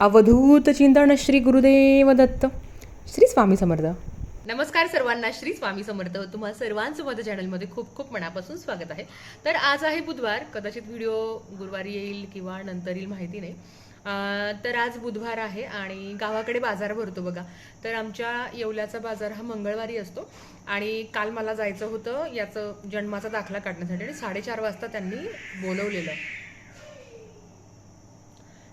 अवधूत चिंतन श्री गुरुदेव दत्त. श्री स्वामी समर्थ. नमस्कार सर्वांना श्री स्वामी समर्थ. तुम्हा सर्वांचं माझ्या चॅनलमध्ये खूप खूप मनापासून स्वागत आहे. तर आज आहे बुधवार कदाचित व्हिडिओ गुरुवारी येईल किंवा नंतर येईल माहिती नाही. तर आज बुधवार आहे आणि गावाकडे बाजार भरतो बघा. तर आमच्या येवल्याचा बाजार हा मंगळवारी असतो आणि काल मला जायचं होतं याचं जन्माचा दाखला काढण्यासाठी आणि साडेचार वाजता त्यांनी बोलवलेलं.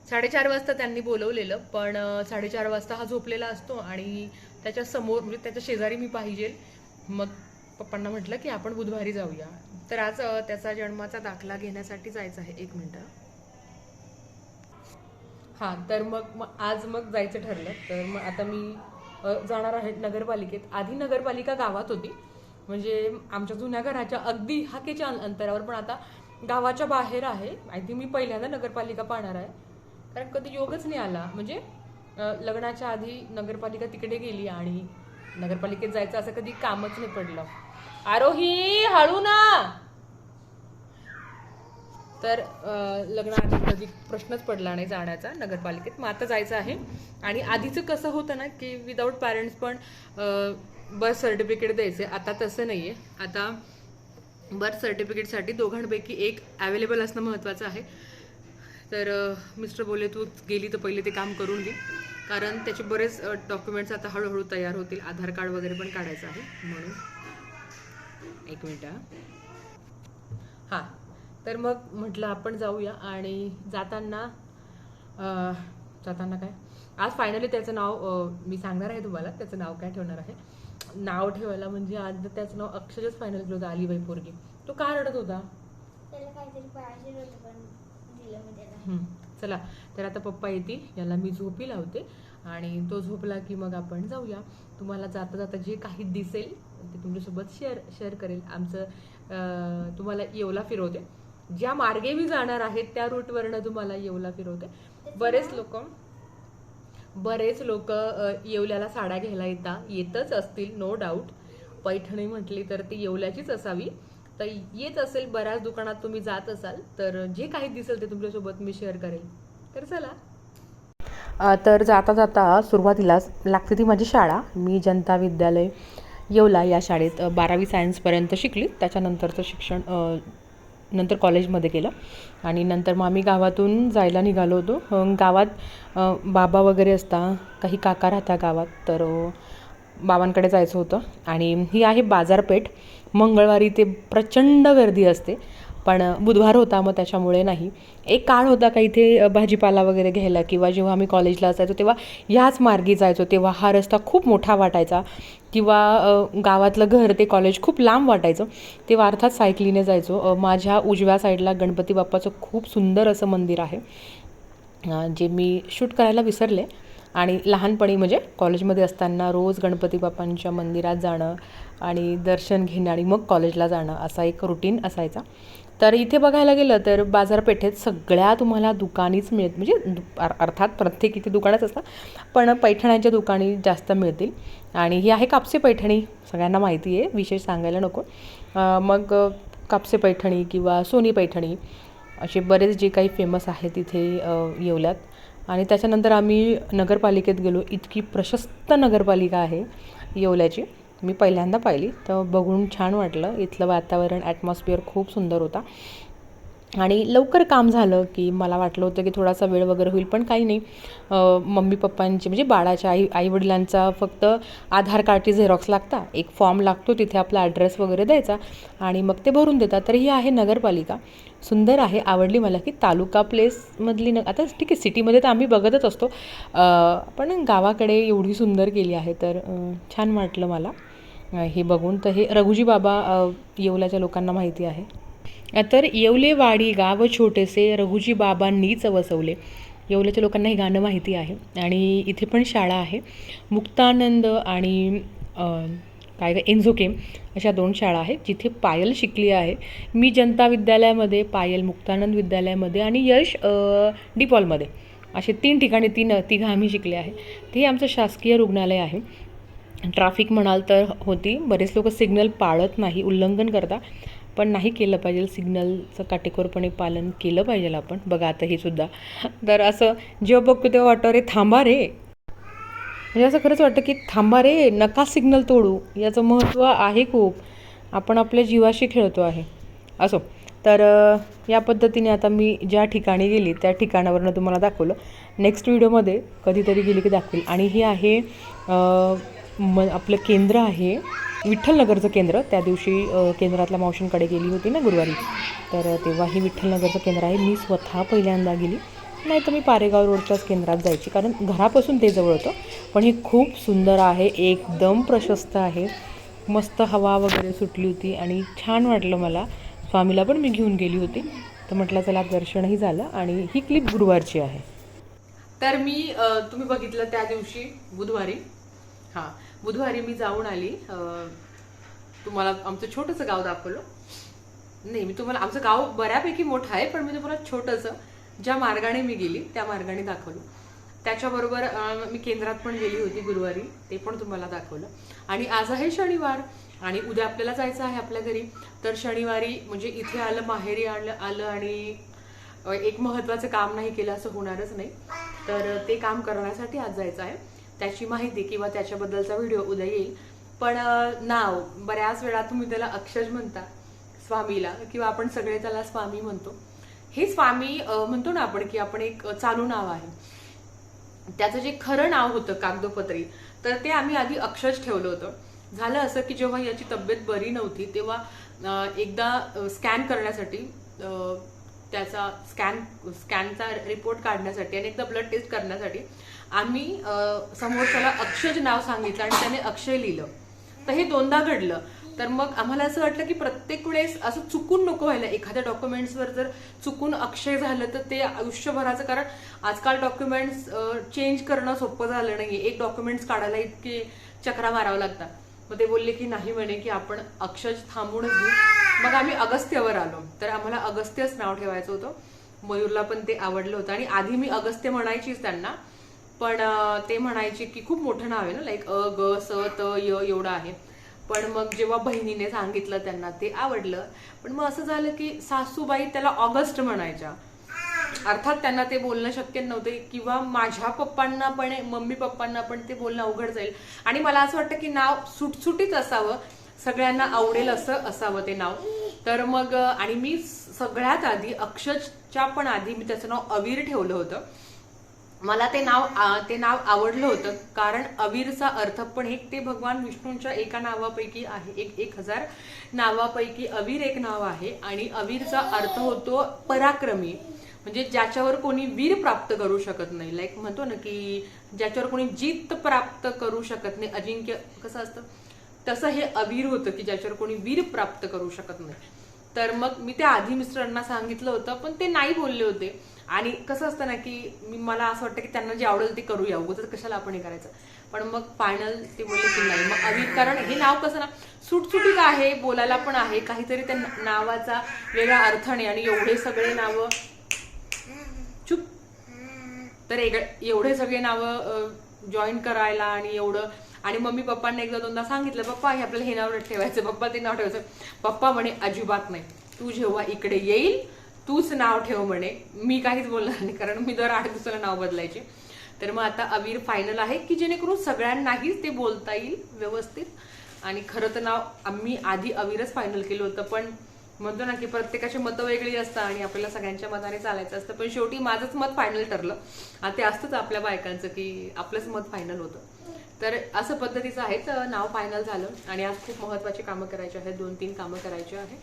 साडेचार वाजता त्यांनी बोलवलेलं पण साडेचार वाजता हा झोपलेला असतो आणि त्याच्यासमोर म्हणजे त्याच्या शेजारी मी पाहिजे. मग पप्पांना म्हटलं की आपण बुधवारी जाऊया. तर आज त्याचा जन्माचा दाखला घेण्यासाठी जायचं आहे. एक मिनटं. हां तर मग मग आज मग जायचं ठरलं. तर मग आता मी जाणार आहे नगरपालिकेत. आधी नगरपालिका गावात होती. म्हणजे आमच्या जुन्या घराच्या अगदी हाकेच्या अंतरावर पण आता गावाच्या बाहेर आहे. आय थिंक मी पहिल्यांदा नगरपालिका पाहणार आहे. कारण कधी योगच नाही आला. म्हणजे लग्नाच्या आधी नगरपालिका तिकडे गेली आणि नगरपालिकेत जायचं असं कधी कामच नाही पडलं. आरोही हळू ना! तर लग्नाआधी कधी प्रश्नच पडला नाही जाण्याचा नगरपालिकेत. मग आता जायचं आहे. आणि आधीचं कसं होतं ना की विदाऊट पॅरेंट्स पण बर्थ सर्टिफिकेट द्यायचे. आता तसं नाही आहे आता बर्थ सर्टिफिकेटसाठी दोघांपैकी एक अवेलेबल असणं महत्त्वाचं आहे. तर मिस्टर बोलले तू गेली तर पहिले ते काम करून घे. कारण त्याचे बरेच डॉक्युमेंट्स आता हळूहळू तयार होतील. आधार कार्ड वगैरे पण काढायचं आहे म्हणून. एक मिनिट हां. तर मग म्हटलं आपण जाऊया आणि जाताना जाताना काय? आज फायनली त्याचं नाव मी सांगणार आहे तुम्हाला. त्याचं नाव काय ठेवणार आहे? नाव ठेवायला म्हणजे आज त्याचं नाव अक्षरच फायनल केलं होतं अलीबाई पोरगी. तो का रडत होता? त्याला काहीतरी चला तर आता पप्पा येतील याला मी झोपी लावते आणि तो झोपला की मग आपण जाऊया. तुम्हाला जाता जाता जे काही दिसेल ते तुमच्यासोबत शेअर शेअर करेल. आमचं तुम्हाला येवला फिरवते. ज्या मार्गे मी जाणार आहे त्या रूटवरनं तुम्हाला येवला फिरवते. बरेच लोक बरेच लोक येवल्याला साड्या घ्यायला येता येतच असतील नो डाऊट पैठणी म्हटली तर ती येवल्याचीच असावी. तर येत असेल बऱ्याच दुकानात तुम्ही जात असाल तर जे काही दिसेल ते तुमच्यासोबत मी शेअर करेल. तर चला. तर जाता जाता सुरुवातीलाच लागते ती माझी शाळा. मी जनता विद्यालय येवला या शाळेत बारावी सायन्सपर्यंत शिकली. त्याच्यानंतरचं शिक्षण नंतर कॉलेजमध्ये केलं. आणि नंतर मग आम्ही गावातून जायला निघालो होतो. गावात बाबा वगैरे असता काही काका राहता गावात तर बाबांकडे जायचं होतं. आणि ही आहे बाजारपेठ. मंगळवारी ते प्रचंड गर्दी असते. पण बुधवार होता मग त्याच्यामुळे नाही. एक काळ होता का इथे भाजीपाला वगैरे घ्यायला किंवा जेव्हा आम्ही कॉलेजला असायचो तेव्हा ह्याच मार्गी जायचो तेव्हा हा रस्ता खूप मोठा वाटायचा. किंवा गावातलं घर ते कॉलेज खूप लांब वाटायचं. तेव्हा अर्थात सायकलीने जायचो. माझ्या उजव्या साईडला गणपती बाप्पाचं खूप सुंदर असं मंदिर आहे. जे मी शूट करायला विसरले. आणि लहानपणी म्हणजे कॉलेजमध्ये असताना रोज गणपती बाप्पांच्या मंदिरात जाणं आणि दर्शन घेणं आणि मग कॉलेजला जाणं असा एक रुटीन असायचा. तर इथे बघायला गेलं तर बाजारपेठेत सगळ्या तुम्हाला दुकानीच मिळत म्हणजे दु- अर्थात प्रत्येक इथे दुकानच असतात पण पैठण्यांच्या दुकानी जास्त मिळतील. आणि ही आहे कापसे पैठणी सगळ्यांना माहिती आहे विशेष सांगायला नको. मग कापसे पैठणी किंवा सोनी पैठणी असे बरेच जे काही फेमस आहेत तिथे येवल्यात. आणि त्याच्यानंतर आम्ही नगरपालिकेत गेलो. इतकी प्रशस्त नगरपालिका आहे येवल्याची. मी पहिल्यांदा पाहिली. तर बघून छान वाटलं. इथलं वातावरण ॲटमॉस्फिअर खूप सुंदर होता. आणि लवकर काम झालं की मला वाटलं होतं की थोडासा वेळ वगैरे होईल पण काही नाही. मम्मी पप्पांचे म्हणजे बाळाच्या आई आईवडिलांचा फक्त आधार कार्डची झेरॉक्स लागता एक फॉर्म लागतो तिथे आपला ॲड्रेस वगैरे द्यायचा आणि मग ते भरून देतात. तर ही आहे नगरपालिका. सुंदर आहे आवडली मला की तालुका प्लेसमधली न आता ठीक आहे सिटीमध्ये तर आम्ही बघतच असतो. पण गावाकडे एवढी सुंदर केली आहे तर छान वाटलं मला. हे बघून. तर हे रघुजी बाबा येवल्याच्या लोकांना माहिती आहे. तर येवलेवाडी गाव छोटेसे रघुजी बाबांनीच वसवले येवल्याच्या लोकांना हे गाणं माहिती आहे आणि इथे पण शाळा आहे. मुक्तानंद आणि काय काय एन्झोकेम अशा दोन शाळा आहेत जिथे पायल शिकली आहे. मी जनता विद्यालयामध्ये पायल मुक्तानंद विद्यालयामध्ये आणि यश डिपॉलमध्ये असे तीन ठिकाणी तीन तिघं आम्ही शिकले आहे. ते आमचं शासकीय रुग्णालय आहे. ट्राफिक म्हणाल तर होती. बरेच लोक सिग्नल पाळत नाही उल्लंघन करता. पण नाही केलं पाहिजे. सिग्नलचं काटेकोरपणे पालन केलं पाहिजे आपण. बघा आता हे सुद्धा. तर असं जेव्हा बघतो तेव्हा वाटतं अरे थांबा रे. म्हणजे असं खरंच वाटतं की थांबा रे नका सिग्नल तोडू. याचं महत्त्व आहे खूप. आपण आपल्या जीवाशी खेळतो आहे. असो. तर या पद्धतीने आता मी ज्या ठिकाणी गेली त्या ठिकाणावरनं तुम्हाला दाखवलं. नेक्स्ट व्हिडिओमध्ये कधीतरी गेली की दाखवेल. आणि हे आहे म आपलं केंद्र आहे. विठ्ठलनगरचं केंद्र. त्या दिवशी केंद्रातल्या मावशींकडे गेली होती ना गुरुवारी. तर तेव्हा हे विठ्ठलनगरचं केंद्र आहे. मी स्वतः पहिल्यांदा गेली. नाही तर मी पारेगाव रोडच्याच केंद्रात जायची. कारण घरापासून ते जवळ होतं. पण हे खूप सुंदर आहे. एकदम प्रशस्त आहे. मस्त हवा वगैरे सुटली होती आणि छान वाटलं मला. स्वामीला पण मी घेऊन गेली होती. तर म्हटलं चला दर्शनही झालं आणि ही क्लिप गुरुवारची आहे. तर मी तुम्ही बघितलं त्या दिवशी बुधवारी. हां. बुधवारी मी जाऊन आली. तुम्हाला आमचं छोटंसं गाव दाखवलं. नाही मी तुम्हाला आमचं गाव बऱ्यापैकी मोठं आहे पण मी तुम्हाला छोटंसं ज्या मार्गाने मी गेली त्या मार्गाने दाखवलं. त्याच्याबरोबर मी केंद्रात पण गेली होती गुरुवारी ते पण तुम्हाला दाखवलं. आणि आज आहे शनिवार आणि उद्या आपल्याला जायचं आहे आपल्या घरी. तर शनिवारी म्हणजे इथे आलं माहेरी आलं आलं आणि एक महत्त्वाचं काम नाही केलं असं होणारच नाही. तर ते काम करण्यासाठी आज जायचं आहे. त्याची माहिती किंवा त्याच्याबद्दलचा व्हिडिओ उद्या येईल. पण नाव बऱ्याच वेळा तुम्ही त्याला अक्षज म्हणता स्वामीला किंवा आपण सगळे त्याला स्वामी म्हणतो. हे स्वामी म्हणतो ना आपण की आपण एक चालू नाव आहे. त्याचं जे खरं नाव होतं कागदोपत्री तर ते आम्ही आधी अक्षज ठेवलं होतं. झालं असं की जेव्हा याची तब्येत बरी नव्हती तेव्हा एकदा स्कॅन करण्यासाठी त्याचा स्कॅन स्कॅनचा रिपोर्ट काढण्यासाठी आणि एकदा ब्लड टेस्ट करण्यासाठी आम्ही समोर त्याला अक्षज नाव सांगितलं आणि त्याने अक्षय लिहिलं. तर हे दोनदा घडलं. तर मग आम्हाला असं वाटलं की प्रत्येक वेळेस असं चुकून नको व्हायला. एखाद्या डॉक्युमेंट्सवर जर चुकून अक्षय झालं तर ते आयुष्यभराचं कारण आजकाल डॉक्युमेंट्स चेंज करणं सोपं झालं नाही एक डॉक्युमेंट्स काढायला इतके चक्रा मारावं लागतात. मग ते बोलले की नाही म्हणे की आपण अक्षज थांबूनच देऊ मग आम्ही अगस्त्यवर आलो. तर आम्हाला अगस्त्यच नाव ठेवायचं होतं. मयूरला पण ते आवडलं होतं. आणि आधी मी अगस्त्य म्हणायचीच त्यांना. पण ते म्हणायचे की खूप मोठं नाव आहे ना लाईक अ ग स त य एवढं आहे. पण मग जेव्हा बहिणीने सांगितलं त्यांना ते आवडलं. पण मग असं झालं की सासूबाई त्याला ऑगस्ट म्हणायच्या. अर्थात त्यांना ते बोलणं शक्य नव्हते किंवा माझ्या पप्पांना पण मम्मी पप्पांना पण ते बोलणं अवघड जाईल. आणि मला असं वाटतं की नाव सुटसुटीत असावं सगळ्यांना आवडेल असं असावं ते नाव. तर मग आणि मी सगळ्यात आधी अक्षरच्या पण आधी मी त्याचं नाव अवीर ठेवलं होतं. मला ते नाव आ- ते नाव आवडलं होतं कारण अवीरचा अर्थ पण एक ते भगवान विष्णूंच्या एका नावापैकी आहे. एक एक हजार नावापैकी अवीर एक नाव आहे आणि अवीरचा अर्थ होतो पराक्रमी. म्हणजे ज्याच्यावर कोणी वीर प्राप्त करू शकत नाही. लाईक म्हणतो ना की ज्याच्यावर कोणी जीत प्राप्त करू शकत नाही. अजिंक्य कसं असतं? तसं हे अवीर होतं की ज्याच्यावर कोणी वीर प्राप्त करू शकत नाही. तर मग मी त्या आधी मिस्टरांना सांगितलं होतं पण ते नाही बोलले होते. आणि कसं असतं ना की मी मला असं वाटतं की त्यांना जे आवडेल ते करूया उगोदर कशाला आपण हे करायचं. पण मग फायनल ते बोलले की नाही. मग अवीर कारण हे नाव कसं ना सुटसुटीत आहे बोलायला पण आहे काहीतरी त्या नावाचा वेगळा अर्थ नाही. आणि एवढे सगळे नावं चुप. तर एवढे सगळे नावं जॉईन करायला आणि एवढं आणि मम्मी पप्पांना एकदा दोनदा सांगितलं पप्पा हे आपल्याला हे नाव ठेवायचं पप्पा ते नाव ठेवायचं पप्पा म्हणे अजिबात नाही. तू जेव्हा इकडे येईल तूच नाव ठेव म्हणे. मी काहीच बोलणार नाही कारण मी दर आठ दिवसाला नाव बदलायचे. तर मग आता अवीर फायनल आहे की जेणेकरून सगळ्यांनाही ते बोलता येईल व्यवस्थित. आणि खरं तर नाव आम्ही आधी अवीरच फायनल केलं होतं पण म्हणतो ना की प्रत्येकाची मतं वेगळी असतात आणि आपल्याला सगळ्यांच्या मताने चालायचं असतं. पण शेवटी माझंच मत फायनल ठरलं. आणि ते असतंच आपल्या बायकांचं की आपलंच मत फायनल होतं. तर असं पद्धतीचं आहे. तर नाव फायनल झालं. आणि आज खूप महत्वाची कामं करायची आहेत. दोन तीन कामं करायची आहे.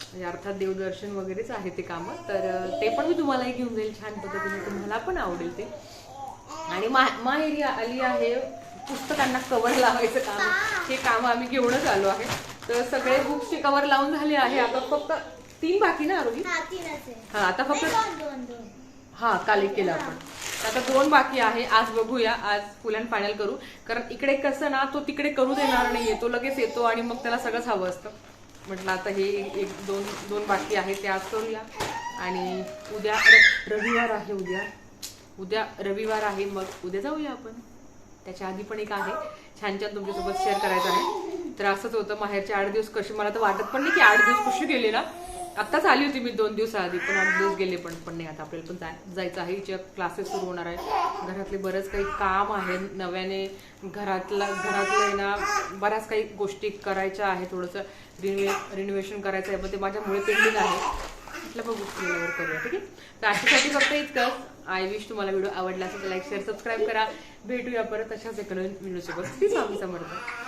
म्हणजे अर्थात देवदर्शन वगैरेच आहे ते कामं. तर ते पण मी तुम्हालाही घेऊन जाईल. छान पद्धतीने तुम्हाला पण आवडेल ते. आणि मा माहेरी आली आहे. पुस्तकांना कवर लावायचं काम. हे काम आम्ही घेऊनच आलो आहे. तर सगळे बुक्सचे कवर लावून झाले आहे. आता फक्त तीन बाकी ना आरोही? हा आता फक्त हा काल एक केलं आपण. आता दोन बाकी आहे आज बघूया आज फुल अँड फायनल करू. कारण इकडे कसं ना तो तिकडे करू देणार नाहीये तो लगेच येतो आणि मग त्याला सगळंच हवं असतं. म्हटलं आता हे एक दोन दोन बाकी आहे ते आज करूया. आणि उद्या रविवार आहे उद्या. उद्या रविवार आहे मग उद्या जाऊया आपण. त्याच्या आधी पण एक आहे. छान छान तुमच्यासोबत शेअर करायचं आहे. तर असंच होतं माहेरचे आठ दिवस कशी मला तर वाटत पण नाही की आठ दिवस कशी गेले ना आत्ताच आली होती मी दोन दिवसाआधी पण आठ दिवस गेले पण पण नाही आता आपल्याला पण जाय- जायचं आहे. हिचे क्लासेस सुरू होणार आहे घरातले बरंच काही काम आहे नव्याने घरातला घरातलं ना बऱ्याच काही गोष्टी करायच्या आहे थोडंसं रिनवे रिनोव्हेशन करायचं आहे. पण ते माझ्यामुळे पेंडिंग आहे. म्हटलं बघू गेल्यावर करूया ठीक आहे? तर आजच्यासाठी फक्त इतकंच. आय विश तुम्हाला व्हिडिओ आवडला असेल तर लाईक शेअर सबस्क्राईब करा. भेटूया परत अशाच एका नवीन व्हिडिओसोबत ती स्वामी समर्थ.